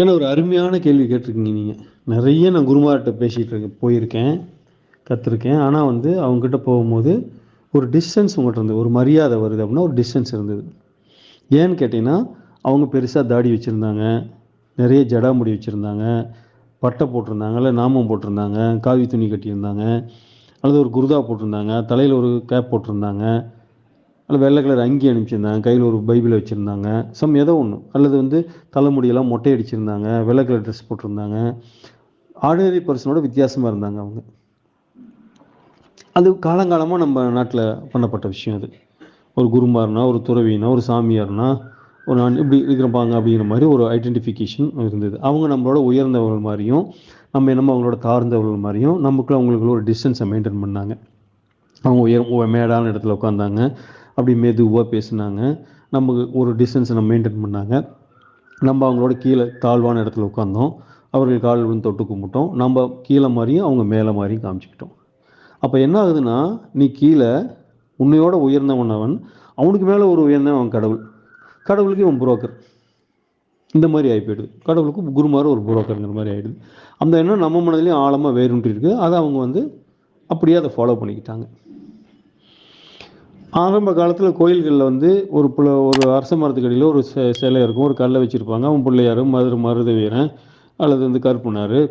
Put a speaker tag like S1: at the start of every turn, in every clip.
S1: ஏன்னா ஒரு அருமையான கேள்வி கேட்டிருக்கீங்க நீங்கள் நிறைய நான் குருமார்கிட்ட பேசிகிட்டு இருக்கேன் போயிருக்கேன் கற்றுருக்கேன் ஆனால் வந்து அவங்ககிட்ட போகும்போது ஒரு டிஸ்டன்ஸ் உங்கள்கிட்ட இருந்தது. ஒரு மரியாதை வருது அப்படின்னா ஒரு டிஸ்டன்ஸ் இருந்தது. ஏன்னு கேட்டிங்கன்னா அவங்க பெருசாக தாடி வச்சுருந்தாங்க. நிறைய ஜடாமுடி வச்சுருந்தாங்க. பட்டை போட்டிருந்தாங்க இல்லை நாமம் போட்டிருந்தாங்க காவி துணி கட்டியிருந்தாங்க. அல்லது ஒரு குருதா போட்டிருந்தாங்க தலையில் ஒரு கேப் போட்டிருந்தாங்க. அல்லது வெள்ளை கலர் அங்கி அனுப்பிச்சிருந்தாங்க கையில் ஒரு பைபிளை வச்சுருந்தாங்க சம் ஏதோ ஒன்று அல்லது வந்து தலைமுடியெல்லாம் மொட்டை அடிச்சிருந்தாங்க வெள்ளை கலர் ட்ரெஸ் போட்டிருந்தாங்க. ஆர்டினரி பர்சனோட வித்தியாசமாக இருந்தாங்க அவங்க. அது காலங்காலமாக நம்ம நாட்டில் பண்ணப்பட்ட விஷயம் அது. ஒரு குருமார்னா ஒரு துறவினா ஒரு சாமியார்னா ஒரு நான் இப்படி இருக்கிறப்பாங்க அப்படிங்கிற மாதிரி ஒரு ஐடென்டிஃபிகேஷன் இருந்தது. அவங்க நம்மளோட உயர்ந்தவர்கள் மாதிரியும் நம்ம என்னமோ அவங்களோட தாழ்ந்தவர்கள் மாதிரியும் நமக்குள்ள அவங்களுக்குள்ள ஒரு டிஸ்டன்ஸை மெயின்டைன் பண்ணாங்க. அவங்க உயர் மேடான இடத்துல உட்காந்தாங்க அப்படி மெதுவாக பேசினாங்க. நமக்கு ஒரு டிஸ்டன்ஸை நம்ம மெயின்டைன் பண்ணாங்க. நம்ம அவங்களோட கீழே தாழ்வான இடத்துல உட்காந்தோம் அவர்கள் கால் விழுந்து தொட்டு கும்பிட்டோம். நம்ம கீழே மாதிரியும் அவங்க மேலே மாதிரியும் காமிச்சிக்கிட்டோம். அப்போ என்ன ஆகுதுன்னா நீ கீழே உன்னையோட உயர்ந்தவன் அவன் அவனுக்கு மேலே ஒரு உயர்ந்தவன் அவன் கடவுள். கடவுளுக்கு இவன் புரோக்கர் இந்த மாதிரி ஆகி போயிடுது. கடவுளுக்கு குருமார் ஒரு புரோக்கருங்கிற மாதிரி ஆகிடுது அந்த எண்ணம் நம்ம மனதிலையும் ஆழமாக வேரூன்றி இருக்குது அதை அவங்க வந்து அப்படியே அதை ஃபாலோ பண்ணிக்கிட்டாங்க. ஆரம்ப காலத்தில் கோயில்களில் வந்து ஒரு புல ஒரு அரச மரத்துக்கடியில் ஒரு சிலை இருக்கும். ஒரு கல்லை வச்சுருப்பாங்க. அவன் பிள்ளையார் மதுரை மருத வீரன் அல்லது வந்து கருப்புனார்.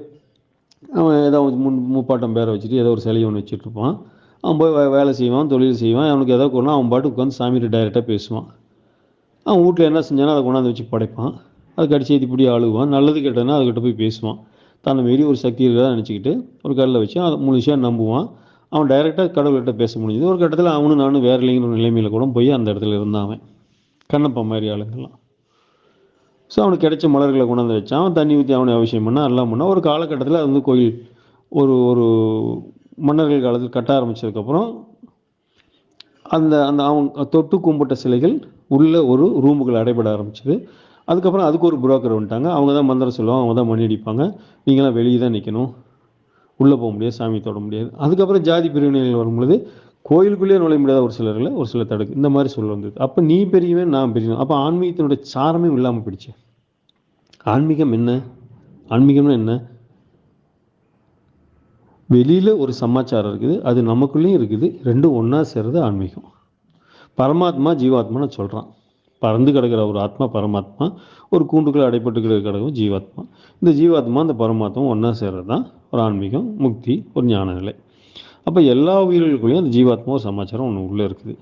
S1: அவன் ஏதாவது முன் முப்பாட்டம் பேரை வச்சுட்டு ஏதோ ஒரு சிலையை ஒன்று வச்சுட்ருப்பான். அவன் போய் வே- வேலை செய்வான் தொழில் செய்வான். அவனுக்கு ஏதோ கொண்டு அவன் பாட்டுக்கு உட்காந்து சாமிகிட்ட டைரெக்டாக பேசுவான். அவன் வீட்டில் என்ன செஞ்சானோ அதை கொண்டாந்து வச்சு படைப்பான். அது கடிச்சு இப்படி அழுவான். நல்லது கெட்டதுன்னா அதுக்கிட்ட போய் பேசுவான். தன்னை மீறி ஒரு சக்தி இருக்கிறதா நினச்சிக்கிட்டு ஒரு கல்லை வச்சு அதை முழுசாக நம்புவான். அவன் டைரெக்டாக கடவுள்கிட்ட பேச முடிஞ்சது. ஒரு கட்டத்தில் அவனும் நானும் வேற இல்லைங்கிற நிலைமையில் கூட போய் அந்த இடத்துல இருந்தான் அவன். கண்ணப்பா மாதிரி ஆளுங்கெல்லாம் ஸோ அவனுக்கு கிடைச்ச மலர்களை கொண்டாந்து வச்சான். அவன் தண்ணி ஊற்றி அவனை அவசியம் பண்ணால் எல்லாம் பண்ணால் ஒரு காலகட்டத்தில் அது வந்து கோயில் ஒரு ஒரு மன்னர்கள் காலத்தில் கட்ட ஆரம்பிச்சதுக்கப்புறம் அந்த அந்த அவங்க தொட்டு கும்பிட்ட சிலைகள் உள்ள ஒரு ரூமுக்குள்ள அடைபட ஆரம்பிச்சது. அதுக்கப்புறம் அதுக்கு ஒரு புரோக்கர் வந்துட்டாங்க. அவங்க தான் மந்திரம் சொல்லுவாங்க. அவங்க தான் மணி அடிப்பாங்க. நீங்களாம் வெளியே தான் நிற்கணும் உள்ளே போக முடியாது சாமி தொட முடியாது. அதுக்கப்புறம் ஜாதி பிரிவினைகள் வரும்பொழுது கோயிலுக்குள்ளேயே நுழைய முடியாத ஒரு சிலர்களை ஒரு சில தடுக்கு. இந்த மாதிரி சொல்ல வந்தது. அப்போ நீ பெரியவன் நான் பெரியவன். அப்போ ஆன்மீகத்தினுடைய சாரமே இல்லாமல் போயிடுச்சு. ஆன்மீகம் என்ன? ஆன்மீகம்னா என்ன? வெளியில் ஒரு சமாச்சாரம் இருக்குது அது நமக்குள்ளேயும் இருக்குது. ரெண்டும் ஒன்றா சேர்றது ஆன்மீகம். பரமாத்மா ஜீவாத்மான்னு சொல்கிறான் பறந்து கிடக்கிற ஒரு ஆத்மா பரமாத்மா ஒரு கூண்டுக்குள்ள அடைப்பட்டு கிடக்கும் ஜீவாத்மா. இந்த ஜீவாத்மா இந்த பரமாத்மா ஒன்றா சேர்றது தான் ஒரு ஆன்மீகம் முக்தி ஒரு ஞான நிலை அப்போ எல்லா உயிர்களுக்குள்ளேயும் அந்த ஜீவாத்மா ஒரு சமாச்சாரம் ஒன்று உள்ளே இருக்குது.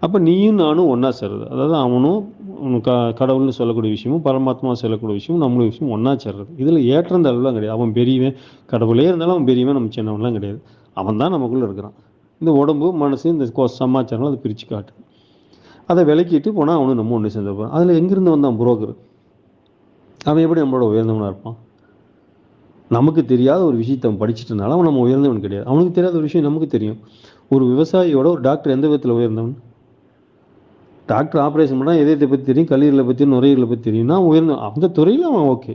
S1: அப்போ நீயும் நானும் ஒன்றா சேர்றது. அதாவது அவனும் க கடவுள்னு சொல்லக்கூடிய விஷயமும் பரமாத்மா சொல்லக்கூடிய விஷயமும் நம்மளுடைய விஷயம் ஒன்றா சேர்றது. இதில் ஏற்றம் அளவுலாம் கிடையாது. அவன் பெரியவன் கடவுளே இருந்தாலும் அவன் பெரியவன் நம்ம சின்னவன்லாம் கிடையாது. அவன் தான் நமக்குள்ளே இருக்கிறான். இந்த உடம்பு மனசு இந்த கொ- சமாச்சாரம் அதை பிரித்து காட்டு அதை விலக்கிட்டு போனால் அவனும் நம்ம ஒன்று சேர்ந்து அதில் எங்கேருந்து வந்தான் புரோக்கர்? அவன் எப்படி நம்மளோட உயர்ந்தவனாக இருப்பான்? நமக்கு தெரியாத ஒரு விஷயத்தை அவன் படிச்சிட்டனால அவன் நம்ம உயர்ந்தவன் கிடையாது. அவனுக்கு தெரியாத ஒரு விஷயம் நமக்கு தெரியும். ஒரு விவசாயியோட ஒரு டாக்டர் எந்த விதத்தில் உயர்ந்தவன்? டாக்டர் ஆப்ரேஷன் பண்ணால் இதயத்தை பற்றி தெரியும் கல்லீரலை பற்றி நுரையீரலை பற்றி தெரியும்னா உயர்ந்த அந்த துறையில் அவன் ஓகே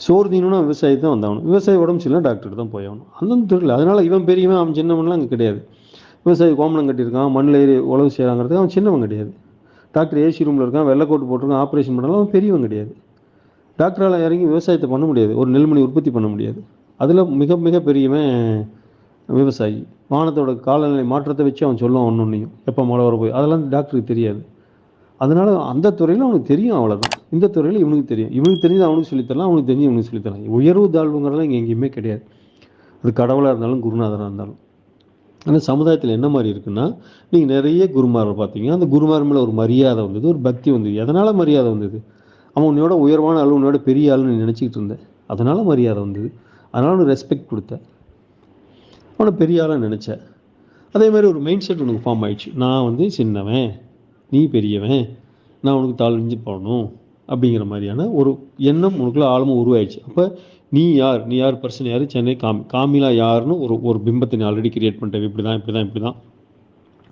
S1: சோறு தீனும்னா விவசாயி தான் வந்தாகணும் விவசாயி உடம்பு சரியில்லை டாக்டர் தான் போய் ஆகணும். அந்தந்த துறையில். அதனால் இவன் பெரியவன் அவன் சின்னவன்லாம் அங்கே கிடையாது. விவசாயி கோமணம் கட்டியிருக்கான் மண்ணில் ஏறி உழவு செய்கிறாங்கிறதுக்கு அவன் சின்னவன் கிடையாது. டாக்டர் ஏசி ரூமில் இருக்கான் வெள்ளைக்கோட்டு போட்டிருக்கான் ஆப்ரேஷன் பண்ணாலும் அவன் பெரியவன் கிடையாது. டாக்டரால் இறங்கி விவசாயத்தை பண்ண முடியாது ஒரு நெல்மணி உற்பத்தி பண்ண முடியாது. அதில் மிக மிக பெரியவன் விவசாயி. வானத்தோட காலநிலை மாற்றத்தை வச்சு அவன் சொல்லுவான் ஒன்று ஒன்றையும் எப்போ மழை வர போய் அதெல்லாம் டாக்டருக்கு தெரியாது. அதனால் அந்த துறையில் அவனுக்கு தெரியும் அவ்வளோதான் இந்த துறையில் இவனுக்கு தெரியும். இவனுக்கு தெரிஞ்சது அவனுக்கு சொல்லித்தரலாம் அவனுக்கு தெரிஞ்சு இவனுக்கு சொல்லித்தரலாம். உயர்வு தாழ்வுங்கிறதெல்லாம் இங்கே எங்கேயுமே கிடையாது. அது கடவுளாக இருந்தாலும் குருநாதராக இருந்தாலும். ஆனால் சமுதாயத்தில் என்ன மாதிரி இருக்குன்னா நீங்கள் நிறைய குருமாரை பார்த்தீங்க. அந்த குருமார் மேலே ஒரு மரியாதை வந்தது ஒரு பக்தி வந்தது. எதனால் மரியாதை வந்தது? அவன் உன்னோட உயர்வான ஆளு உன்னோட பெரிய ஆளுன்னு நினச்சிக்கிட்டு இருந்தேன் அதனால் மரியாதை வந்தது. அதனால் உனக்கு ரெஸ்பெக்ட் கொடுத்த. அவனை பெரிய ஆளாக நினச்சேன் அதே மாதிரி ஒரு மைண்ட் செட் உனக்கு ஃபார்ம் ஆயிடுச்சு. நான் வந்து சின்னவன் நீ பெரியவன். நான் உனக்கு தாழ்ந்து போகணும் அப்படிங்கிற மாதிரியான ஒரு எண்ணம் உனக்குள்ள ஆழமாக உருவாயிடுச்சு. அப்போ நீ யார்? நீ யார்? பர்சன் யார்? சென்னை காமி காமிலா யாருன்னு ஒரு ஒரு பிம்பத்தை நீ ஆல்ரெடி கிரியேட் பண்ணிட்டேன். இப்படி தான் இப்படி தான் இப்படி தான்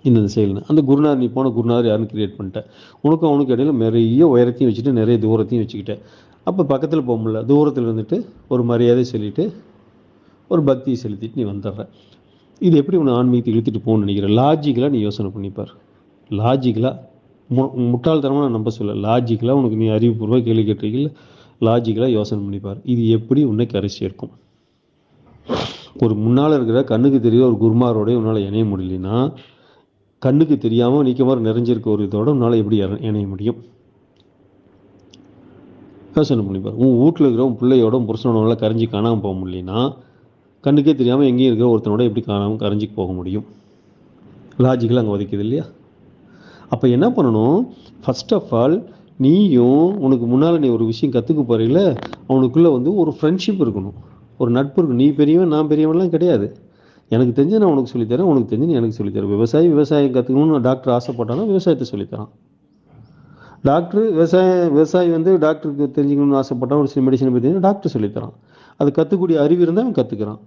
S1: இந்த செயல்னு. அந்த குருநாதர் நீ போன குருநாதர் யாருன்னு கிரியேட் பண்ணிட்டேன் உனக்கும் அவனுக்கு இடையில நிறைய உயரத்தையும் வச்சுட்டு நிறைய தூரத்தையும் வச்சுக்கிட்டேன் அப்போ பக்கத்தில் போக முடியல. தூரத்தில் இருந்துட்டு ஒரு மரியாதை சொல்லிட்டு ஒரு பக்தியை செலுத்திட்டு நீ வந்துடுற. இது எப்படி உன்னை ஆன்மீகத்தை இழுத்துட்டு போகணும்னு நினைக்கிற? லாஜிக்கலாக நீ யோசனை பண்ணிப்பார். லாஜிக்கலாக மு முட்டாள்தனமாக நான் நம்ப சொல்ல லாஜிக்கலாக உனக்கு நீ அறிவுபூர்வமாக கேள்வி கேட்டிருக்கீங்க லாஜிக்கலாக யோசனை பண்ணிப்பார். இது எப்படி உன்னை கரை சேர்க்கும் ஒரு முன்னால் இருக்கிற கண்ணுக்கு தெரியாத ஒரு குருமாரோடய உன்னால் இணைய முடியலன்னா கண்ணுக்கு தெரியாமல் நிற்கமாறு நிறைஞ்சிருக்க ஒரு இதோட உன்னால் எப்படி இணைய முடியும்? யோசனை பண்ணிப்பார். உன் வீட்டில் இருக்கிற உன் பிள்ளையோட புருஷனோட கரைஞ்சி காணாமல் போக முடியலன்னா கண்ணுக்கே தெரியாமல் எங்கேயும் இருக்கிற ஒருத்தனோட எப்படி காணாமல் கரைஞ்சி போக முடியும்? லாஜிக்கலாக அங்கே உதைக்குது இல்லையா? அப்போ என்ன பண்ணணும்? ஃபர்ஸ்ட் ஆஃப் ஆல் நீயும் உனக்கு முன்னால் நீ ஒரு விஷயம் கற்றுக்க போகிறீங்கள அவனுக்குள்ளே வந்து ஒரு ஃப்ரெண்ட்ஷிப் இருக்கணும். ஒரு நட்பு இருக்கும் நீ பெரியவன் நான் பெரியவன்லாம் கிடையாது. எனக்கு தெரிஞ்சு நான் உனக்கு சொல்லித்தரேன் உனக்கு தெரிஞ்சு நீ எனக்கு சொல்லித்தரேன் விவசாயி விவசாயம் கற்றுக்கணும்னு டாக்டர் ஆசைப்பட்டாலும் விவசாயத்தை சொல்லித்தரான் டாக்டர் விவசாயம் விவசாயி வந்து டாக்டருக்கு தெரிஞ்சுக்கணும்னு ஆசைப்பட்டான் ஒரு சில மெடிசனை பற்றி டாக்டர் சொல்லித்தரான் அது கற்றுக்கூடிய அறிவு இருந்தால் அவன் கற்றுக்கிறான்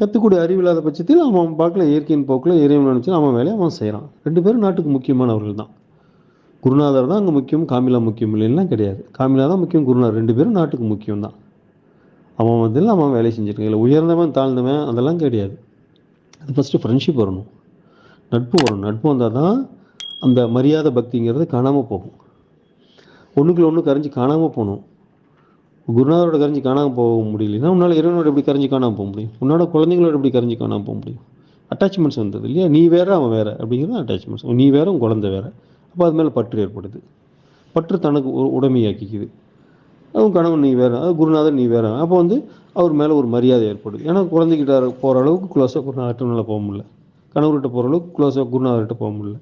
S1: கற்றுக்கூடிய அறிவு இல்லாத பட்சத்தில் அவன் பார்க்கல இயற்கையின் போக்கில் இறைவன் நினச்சி அவன் வேலையை அவன் செய்கிறான் ரெண்டு பேரும் நாட்டுக்கு முக்கியமானவர்கள் தான். குருநாதர் தான் அங்கே முக்கியம் காமிலா முக்கியம் இல்லைன்னா கிடையாது. காமிலா தான் முக்கியம் குருநாதர் ரெண்டு பேரும் நாட்டுக்கு முக்கியம் தான். அவன் வந்து அவன் வேலை செஞ்சுருக்கான். இல்லை உயர்ந்தவன் தாழ்ந்தவன் அதெல்லாம் கிடையாது. அது ஃபஸ்ட்டு ஃப்ரெண்ட்ஷிப் வரணும். நட்பு வரணும். நட்பு வந்தால் தான் அந்த மரியாதை பக்திங்கிறது காணாமல் போகும். ஒன்றுக்குள்ள ஒன்று கரைஞ்சி காணாமல் போகணும். குருநாதரோட கரைஞ்சி காணாமல் போக முடியலன்னா உன்னால் இறைவனோட எப்படி கரைஞ்சி காணாமல் போக முடியும்? உன்னோட குழந்தைங்களோட எப்படி கரைஞ்சி காணாமல் போக முடியும்? அட்டாச்மெண்ட்ஸ் வந்தது இல்லையா? நீ வேற அவன் வேற அப்படிங்கிறது அட்டாச்மெண்ட்ஸ் நீ வேற உன் குழந்தை வேற. அப்போ அது மேலே பற்று ஏற்படுது. பற்று தனக்கு ஒரு உடைமையாக்கிக்குது. அவன் கணவன் நீ வேற அது குருநாதர் நீ வேற. அப்போ வந்து அவர் மேலே ஒரு மரியாதை ஏற்படுது. ஏன்னா குழந்தைகிட்ட போகிற அளவுக்கு க்ளோஸாக குருநாதர்கிட்ட மேலே போக முடியல. கணவர்கிட்ட போகிற அளவுக்கு க்ளோஸாக குருநாதர்கிட்ட போக முடியல.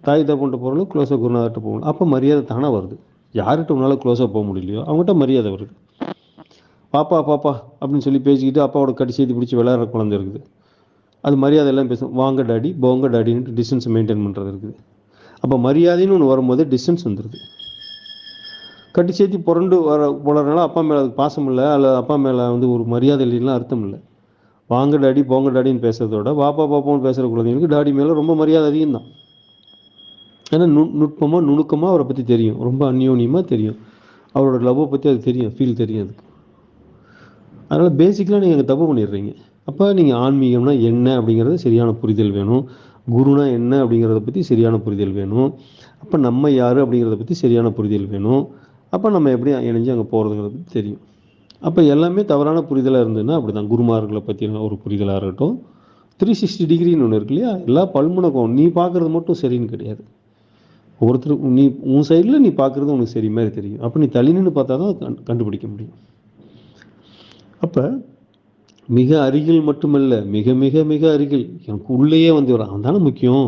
S1: தாய் தப்புன்ட்டு போகிற அளவுக்கு க்ளோஸாக குருநாதர்கிட்ட போக முடியல. அப்போ மரியாதை தானே வருது? யார்கிட்ட உன்னால் க்ளோஸாக போக முடியலையோ அவங்ககிட்ட மரியாதை வருது. பாப்பா பாப்பா அப்படின்னு சொல்லி பேசிக்கிட்டு அப்பாவோட கட்டி சேர்த்து பிடிச்சி விளையாடுற குழந்தை இருக்குது. அது மரியாதை எல்லாம் பேசும். வாங்க டாடி போங்க டாடின்ட்டு டிஸ்டன்ஸை மெயின்டைன் பண்ணுறது இருக்குது. அப்போ மரியாதைன்னு ஒன்று வரும்போது டிஸ்டன்ஸ் வந்துடுது கட்டி சேர்த்தி புரண்டு வர போலறனால அப்பா மேலே அதுக்கு பாசம் இல்லை அல்லது அப்பா மேலே வந்து ஒரு மரியாதை இல்லைன்னா அர்த்தம் இல்லை. வாங்க டாடி போங்க டாடின்னு பேசுகிறதோட பாப்பா பாப்பான்னு பேசுகிற குழந்தைங்களுக்கு டாடி மேலே ரொம்ப மரியாதை அதிகம் தான் ஏன்னா நு நுட்பமாக நுணுக்கமாக அவரை பற்றி தெரியும். ரொம்ப அந்யோன்யமாக தெரியும். அவரோட லவ்வை பற்றி அது தெரியும் ஃபீல் தெரியும் அதுக்கு. அதனால் பேசிக்கலாக நீங்கள் அங்கே தப்பு பண்ணிடுறீங்க. அப்போ நீங்கள் ஆன்மீகம்னா என்ன அப்படிங்கிறது சரியான புரிதல் வேணும். குருனா என்ன அப்படிங்கிறத பற்றி சரியான புரிதல் வேணும். அப்போ நம்ம யார் அப்படிங்கிறத பற்றி சரியான புரிதல் வேணும். அப்போ நம்ம எப்படி இணைஞ்சு அங்கே போகிறதுங்கிறத பற்றி தெரியும். அப்போ எல்லாமே தவறான புரிதலாக இருந்ததுன்னா அப்படி தான் குருமார்களை பற்றின ஒரு புரிதலாக இருக்கட்டும். த்ரீ சிக்ஸ்டி டிகிரின்னு ஒன்று இருக்கு இல்லையா? எல்லா பல்முனக்கும் நீ பார்க்குறது மட்டும் சரின்னு கிடையாது. ஒருத்தர் நீ உன் சைடில் நீ பார்க்குறது உனக்கு சரி மாதிரி தெரியும். அப்போ நீ தள்ளி பார்த்தா தான் கண்டுபிடிக்க முடியும். அப்போ மிக அருகில் மட்டுமல்ல மிக மிக மிக அருகில் எனக்கு உள்ளேயே வந்து வரும் அவன் தானே முக்கியம்?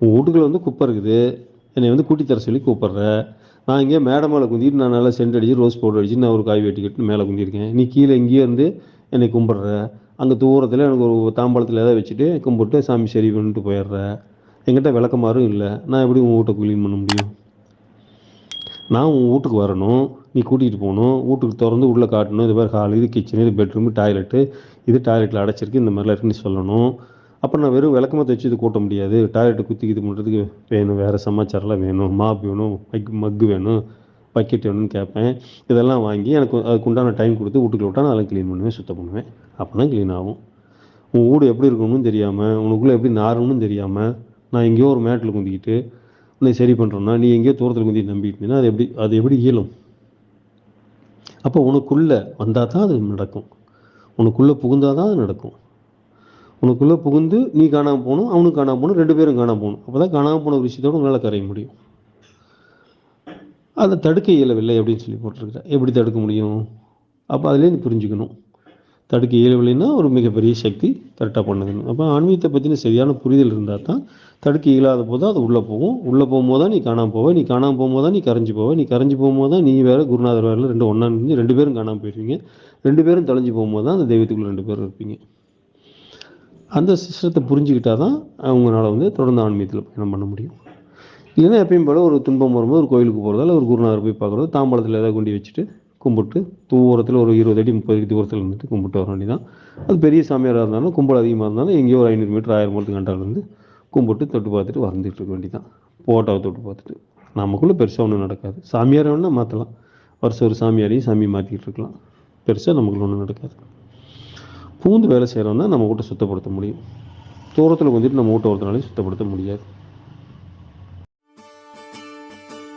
S1: உன் வீட்டுக்குள்ள வந்து குப்பை இருக்குது. என்னை வந்து கூட்டி தர சொல்லி கூப்பிட்ற. நான் இங்கே மேடை மேலே குந்திட்டு நான் நல்லா சென்ட் அடிச்சு ரோஸ் பவுடர் அடிச்சு நான் ஒரு காய் வெட்டிக்கிட்டு மேலே குந்திருக்கேன். நீ கீழே இங்கேயே இருந்து என்னை கும்பிட்ற. அங்கே தூரத்தில் எனக்கு ஒரு தாம்பாளத்தில் ஏதாவது வச்சுட்டு கும்பிட்டு சாமி சரி பண்ணிட்டு போயிடுற. என்கிட்ட விளக்கமாறும் இல்லை. நான் எப்படி உன் வீட்டை க்ளீன் பண்ண முடியும்? நான் உன் வீட்டுக்கு வரணும் நீ கூட்டிகிட்டு போகணும் வீட்டுக்கு திறந்து உள்ளே காட்டணும் இது மாதிரி ஹால் இது கிச்சனு இது பெட்ரூமு டாய்லெட்டு இது டாய்லெட்டில் அடைச்சிருக்கு இந்த மாதிரிலாம் இருக்குன்னு சொல்லணும். அப்புறம் நான் வெறும் விளக்கமாக தைச்சி இது கூட்ட முடியாது. டாய்லெட்டை குத்தி இது பண்ணுறதுக்கு வேணும் வேறு சமாச்சாரம்லாம் வேணும். மாப் வேணும் மக் மக்கு வேணும் பக்கெட் வேணும்னு கேட்பேன். இதெல்லாம் வாங்கி எனக்கு அதுக்கு உண்டான டைம் கொடுத்து வீட்டுக்குள்ள விட்டா நான் அதெல்லாம் க்ளீன் பண்ணுவேன் சுத்தம் பண்ணுவேன். அப்போ தான் க்ளீன் ஆகும். உன் வீடு எப்படி இருக்கணும்னு தெரியாமல் உனக்குள்ளே எப்படி நாரணும்னு தெரியாமல் நான் எங்கேயோ ஒரு மேட்டில் குந்திக்கிட்டு நீ சரி பண்ணுறோன்னா நீ எங்கேயோ தூரத்தில் குந்தி நம்பிட்டு அது எப்படி அது எப்படி இயலும்? அப்போ உனக்குள்ளே வந்தால் தான் அது நடக்கும். உனக்குள்ளே புகுந்தால் தான் அது நடக்கும். உனக்குள்ளே புகுந்து நீ காணாமல் போகணும் அவனுக்கு காணாமல் போகணும் ரெண்டு பேரும் காணாமல் போகணும். அப்போ தான் காணாமல் போன ஒரு விஷயத்தோட உங்களால் கரைய முடியும். அதை தடுக்க இயலவில்லை அப்படின்னு சொல்லி போட்டிருக்கிற. எப்படி தடுக்க முடியும்? அப்போ அதுலேருந்து நீ புரிஞ்சுக்கணும். தடுக்க இயலவில்லைன்னா ஒரு மிகப்பெரிய சக்தி கரெக்டாக பண்ணுதுன்னு அப்போ ஆன்மீகத்தை பற்றின சரியான புரிதல் இருந்தால் தான் தடுக்க இயலாத போது அது உள்ளே போகும். உள்ளே போகும்போது தான் நீ காணாமல் போவ. நீ காணாமல் போகும்போது தான் நீ கரைஞ்சி போவ. நீ கரைஞ்சி போகும்போது தான் நீ வேறு குருநாதர் வேறு ரெண்டு ஒன்றா நின்று ரெண்டு பேரும் காணாமல் போயிடுவீங்க ரெண்டு பேரும் தொலைஞ்சு போகும்போது தான் அந்த தெய்வத்துக்குள்ள ரெண்டு பேரும் இருப்பீங்க. அந்த சிஸ்டத்தை புரிஞ்சுக்கிட்டா தான் அவங்களால வந்து தொடர்ந்து ஆன்மீகத்தில் பயணம் பண்ண முடியும். இல்லைன்னா எப்பயும் போல ஒரு துன்பம் வரும்போது ஒரு கோயிலுக்கு போகிறதால ஒரு குருநாதர் போய் பார்க்குறது தாம்பாளத்தில் ஏதாவது கொண்டு வச்சுட்டு கும்பிட்டு தூரத்தில் ஒரு இருபது அடி முப்பது அடி தூரத்தில் இருந்துட்டு கும்பிட்டு வர வேண்டியதான் அது பெரிய சாமியாராக இருந்தாலும் கும்பல் அதிகமாக இருந்தாலும் எங்கேயோ ஒரு ஐநூறு மீட்டர் ஆயிரம் மீட்டர் கண்டால் இருந்து கும்பிட்டு தொட்டு பார்த்துட்டு வந்துட்டு இருக்க வேண்டியதான் போட்டோவை தொட்டு பார்த்துட்டு. நமக்குள்ளே பெருசாக ஒன்றும் நடக்காது. சாமியார் வேணால் மாற்றலாம் வருஷம் ஒரு சாமியாரையும் சாமி மாற்றிக்கிட்டு இருக்கலாம். பெருசாக நமக்குள்ள ஒன்றும் நடக்காது. பூந்து வேலை செய்கிறோம்னா நம்ம வீட்டை சுத்தப்படுத்த முடியும். தூரத்தில் கொஞ்சம் நம்ம வீட்டை ஒருத்தனாலையும் சுத்தப்படுத்த முடியாது.